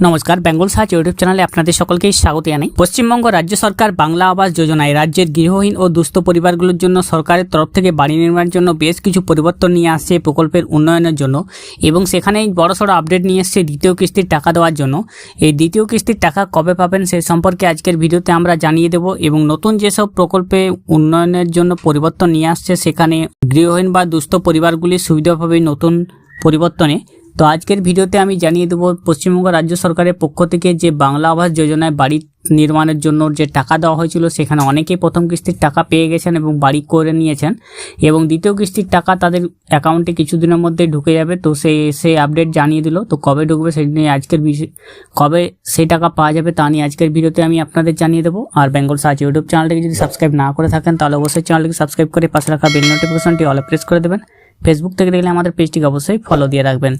নমস্কার, Bengal search YouTube চ্যানেলে আপনাদের সকলকেই স্বাগত জানাই। পশ্চিমবঙ্গ রাজ্য সরকার বাংলা আবাস যোজনায় রাজ্যের গৃহহীন ও দুস্থ পরিবারগুলোর জন্য সরকারের তরফ থেকে বাড়ি নির্মাণের জন্য বেশ কিছু পরিবর্তন নিয়ে আসছে প্রকল্পের উন্নয়নের জন্য এবং সেখানেই বড়সড় আপডেট নিয়ে এসছে দ্বিতীয় কিস্তির টাকা দেওয়ার জন্য। এই দ্বিতীয় কিস্তির টাকা কবে পাবেন সে সম্পর্কে আজকের ভিডিওতে আমরা জানিয়ে দেব এবং নতুন যেসব প্রকল্পে উন্নয়নের জন্য পরিবর্তন নিয়ে আসছে সেখানে গৃহহীন বা দুস্থ পরিবারগুলির সুবিধা পাবে নতুন পরিবর্তনে তো আজকের ভিডিওতে আমি জানিয়ে দেবো পশ্চিমবঙ্গ রাজ্য সরকারের পক্ষ থেকে যে বাংলা আবাস যোজনায় বাড়ি নির্মাণের জন্য যে টাকা দেওয়া হয়েছিল, সেখানে অনেকেই প্রথম কিস্তির টাকা পেয়ে গেছেন এবং বাড়ি করে নিয়েছেন এবং দ্বিতীয় কিস্তির টাকা তাদের অ্যাকাউন্টে কিছুদিনের মধ্যে ঢুকে যাবে। তো সেই সেই আপডেট জানিয়ে দিল। তো কবে ঢুকবে সেই নিয়ে আজকের কবে সেই টাকা পাওয়া যাবে তা নিয়ে আজকের ভিডিওতে আমি আপনাদের জানিয়ে দেবো। আর বেঙ্গল সার্চ ইউটিউব চ্যানেলটিকে যদি সাবস্ক্রাইব না করে থাকেন, তাহলে অবশ্যই চ্যানেলটিকে সাবস্ক্রাইব করে পাশে রাখা বেল নোটিফিকেশনটি অলে প্রেস করে দেবেন। ফেসবুক থেকে দেখলে আমাদের পেজটিকে অবশ্যই ফলো দিয়ে রাখবেন।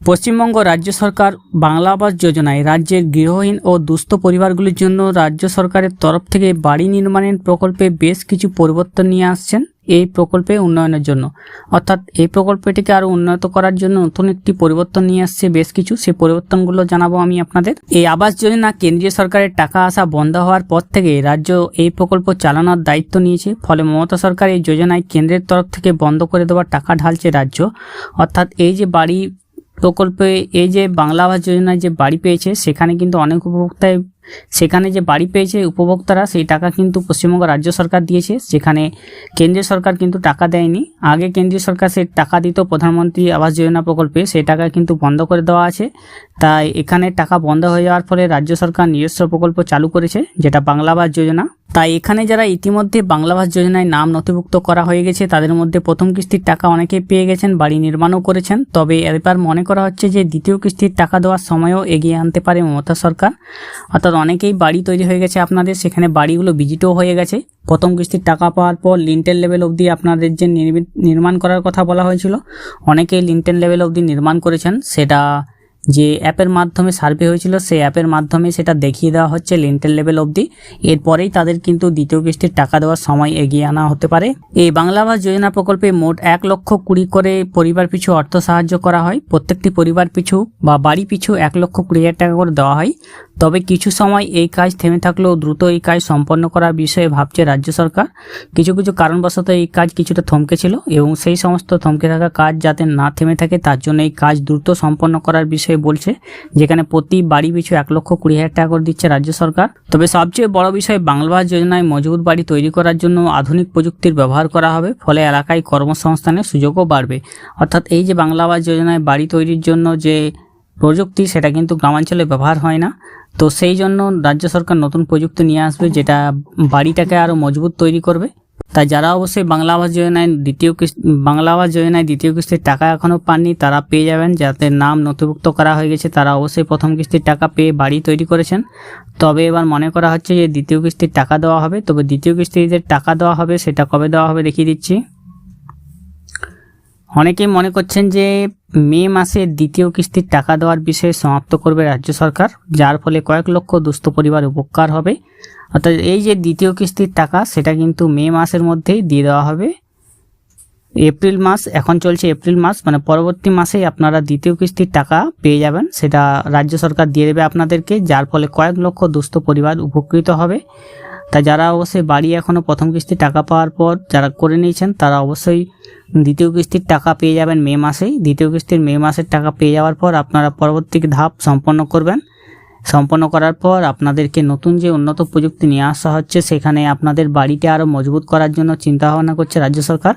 পশ্চিমবঙ্গ রাজ্য সরকার বাংলা আবাস যোজনায় রাজ্যের গৃহহীন ও দুস্থ পরিবারগুলির জন্য রাজ্য সরকারের তরফ থেকে বাড়ি নির্মাণের প্রকল্পে বেশ কিছু পরিবর্তন নিয়ে আসছেন। এই প্রকল্পে উন্নয়নের জন্য। অর্থাৎ এই প্রকল্পটিকে আরও উন্নত করার জন্য নতুন একটি পরিবর্তন নিয়ে আসছে বেশ কিছু। সেই পরিবর্তনগুলো জানাব আমি আপনাদের। এই আবাস যোজনা কেন্দ্রীয় সরকারের টাকা আসা বন্ধ হওয়ার পর থেকে রাজ্য এই প্রকল্প চালানোর দায়িত্ব নিয়েছে। ফলে মমতা সরকার এই যোজনায় কেন্দ্রের তরফ থেকে বন্ধ করে দেওয়ার টাকা ঢালছে রাজ্য। অর্থাৎ এই যে বাড়ি প্রকল্পে এই যে বাংলা আবাস যোজনায় যে বাড়ি পেয়েছে, সেখানে কিন্তু অনেক উপভোক্তায় সেখানে যে বাড়ি পেয়েছে উপভোক্তারা, সেই টাকা কিন্তু পশ্চিমবঙ্গ রাজ্য সরকার দিয়েছে। সেখানে কেন্দ্রীয় সরকার কিন্তু টাকা দেয়নি। আগে কেন্দ্রীয় সরকার সে টাকা দিত প্রধানমন্ত্রী আবাস যোজনা প্রকল্পে সেই টাকা কিন্তু বন্ধ করে দেওয়া আছে। তাই এখানে টাকা বন্ধ হয়ে যাওয়ার ফলে রাজ্য সরকার নিজস্ব প্রকল্প চালু করেছে, যেটা বাংলা আবাস যোজনা। তাই এখানে যারা ইতিমধ্যে বাংলা আবাস যোজনায় নাম নথিভুক্ত করা হয়ে গেছে, তাদের মধ্যে প্রথম কিস্তির টাকা অনেকেই পেয়ে গেছেন, বাড়ি নির্মাণও করেছেন। তবে এবার মনে করা হচ্ছে যে দ্বিতীয় কিস্তির টাকা দেওয়ার সময়ও এগিয়ে আনতে পারে মমতা সরকার। অর্থাৎ অনেকেই বাড়ি তৈরি হয়ে গেছে আপনাদের, সেখানে বাড়িগুলো ভিজিটও হয়ে গেছে। প্রথম কিস্তির টাকা পাওয়ার পর লিন্টেল লেভেল অবধি আপনাদের যে নির্মি- নির্মাণ করার কথা বলা হয়েছিল, অনেকেই লিন্টেল লেভেল অবধি নির্মাণ করেছেন। সেটা যে অ্যাপের মাধ্যমে সার্ভে হয়েছিল, সেই অ্যাপের মাধ্যমে সেটা দেখিয়ে দেওয়া হচ্ছে লিন্টেল লেভেল অবধি। এরপরেই তাদের কিন্তু দ্বিতীয় কিস্তির টাকা দেওয়ার সময় এগিয়ে আনা হতে পারে। এই বাংলা আবাস যোজনা প্রকল্পে মোট এক লক্ষ কুড়ি করে পরিবার পিছু অর্থ সাহায্য করা হয়। প্রত্যেকটি পরিবার পিছু বা বাড়ি পিছু এক লক্ষ কুড়ি হাজার টাকা করে দেওয়া হয়। তবে কিছু সময় এই কাজ থেমে থাকলেও দ্রুত এই কাজ সম্পন্ন করার বিষয়ে ভাবছে রাজ্য সরকার। কিছু কিছু কারণবশত এই কাজ কিছুটা থমকে ছিল এবং সেই সমস্ত থমকে থাকা কাজ যাতে না থেমে থাকে, তার জন্য এই কাজ দ্রুত সম্পন্ন করার বিষয়ে বলছে, যেখানে প্রতি বাড়ি পিছু এক লক্ষ কুড়ি হাজার টাকা করে দিচ্ছে রাজ্য সরকার। তবে সবচেয়ে বড় বিষয়, বাংলা যোজনায় মজবুত বাড়ি তৈরি করার জন্য আধুনিক প্রযুক্তির ব্যবহার করা হবে, ফলে এলাকায় কর্মসংস্থানের সুযোগও বাড়বে। অর্থাৎ এই যে বাংলা আবাস যোজনায় বাড়ি তৈরির জন্য যে প্রযুক্তি, সেটা কিন্তু গ্রামাঞ্চলে ব্যবহার হয় না। তো সেই জন্য রাজ্য সরকার নতুন প্রযুক্তি নিয়ে আসবে, যেটা বাড়িটাকে আরও মজবুত তৈরি করবে। তাই যারা অবশ্যই বাংলা আবাস যোজনায় দ্বিতীয় কিস্তি বাংলা আবাস যোজনায় দ্বিতীয় কিস্তির টাকা এখনও পাননি, তারা পেয়ে যাবেন। যাদের নাম নথিভুক্ত করা হয়ে গেছে, তারা অবশ্যই প্রথম কিস্তির টাকা পেয়ে বাড়ি তৈরি করেছেন। তবে এবার মনে করা হচ্ছে যে দ্বিতীয় কিস্তির টাকা দেওয়া হবে, তবে দ্বিতীয় কিস্তিতে টাকা দেওয়া হবে, সেটা কবে দেওয়া হবে দেখিয়ে দিচ্ছি। অনেকেই মনে করছেন যে মে মাসে দ্বিতীয় কিস্তির টাকা দেওয়ার বিষয়ে সমাপ্ত করবে রাজ্য সরকার, যার ফলে কয়েক লক্ষ দুস্থ পরিবার উপকার হবে। অর্থাৎ এই যে দ্বিতীয় কিস্তির টাকা, সেটা কিন্তু মে মাসের মধ্যেই দিয়ে দেওয়া হবে। এপ্রিল মাস, এখন চলছে এপ্রিল মাস মানে পরবর্তী মাসেই আপনারা দ্বিতীয় কিস্তির টাকা পেয়ে যাবেন। সেটা রাজ্য সরকার দিয়ে দেবে আপনাদেরকে, যার ফলে কয়েক লক্ষ দুস্থ পরিবার উপকৃত হবে। তা যারা অবশ্যই বাড়ি এখনও প্রথম কিস্তির টাকা পাওয়ার পর যারা করে নিয়েছেন, তারা অবশ্যই দ্বিতীয় কিস্তির টাকা পেয়ে যাবেন মে মাসেই। দ্বিতীয় কিস্তির মে মাসের টাকা পেয়ে যাওয়ার পর আপনারা পরবর্তী ধাপ সম্পন্ন করবেন। সম্পন্ন করার পর আপনাদেরকে নতুন যে উন্নত প্রযুক্তি নিয়ে আসা হচ্ছে, সেখানে আপনাদের বাড়িটি আরও মজবুত করার জন্য চিন্তা ভাবনা করছে রাজ্য সরকার।